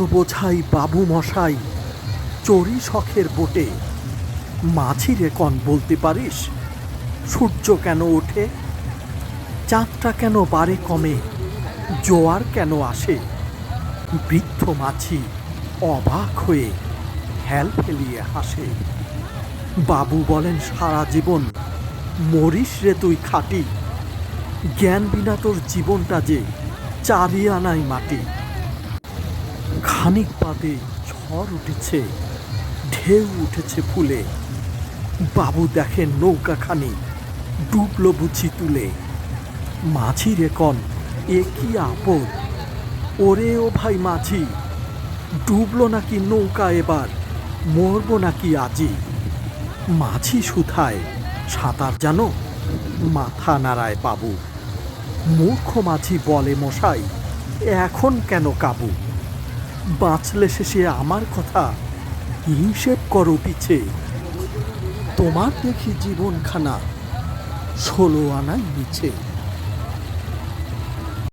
বোঝাই বাবু মশাই চড়ি শখের বোটে। মাছি রে কন বলতে পারিস, সূর্য কেন ওঠে? চাঁদটা কেন বারে কমে? জোয়ার কেন আসে? বৃদ্ধ মাছি অবাক হয়ে হেল ফেলিয়ে হাসে। বাবু বলেন, সারা জীবন মরিস রে তুই খাটি। জ্ঞান বিনা তোর জীবনটা যে চারি আনাই মাটি। খানিক বাদে ঝড় উঠেছে, ঢেউ উঠেছে ফুলে। বাবু দেখেন নৌকাখানি ডুবলো বুঝি তুলে। মাঝি রে কন, এ কি আপদ? ওরে ও ভাই মাঝি, ডুবলো নাকি নৌকা এবার, মরবো নাকি আজি? মাঝি সুথায়, সাঁতার জানো? মাথা নাড়ায় বাবু। মূর্খ মাঝি বলে মশাই, এখন কেন কাবু? বাঁচলে শেষে আমার কথা হিসেব করো পিছে। তোমার দেখি জীবনখানা ষোলো আনাই নিচে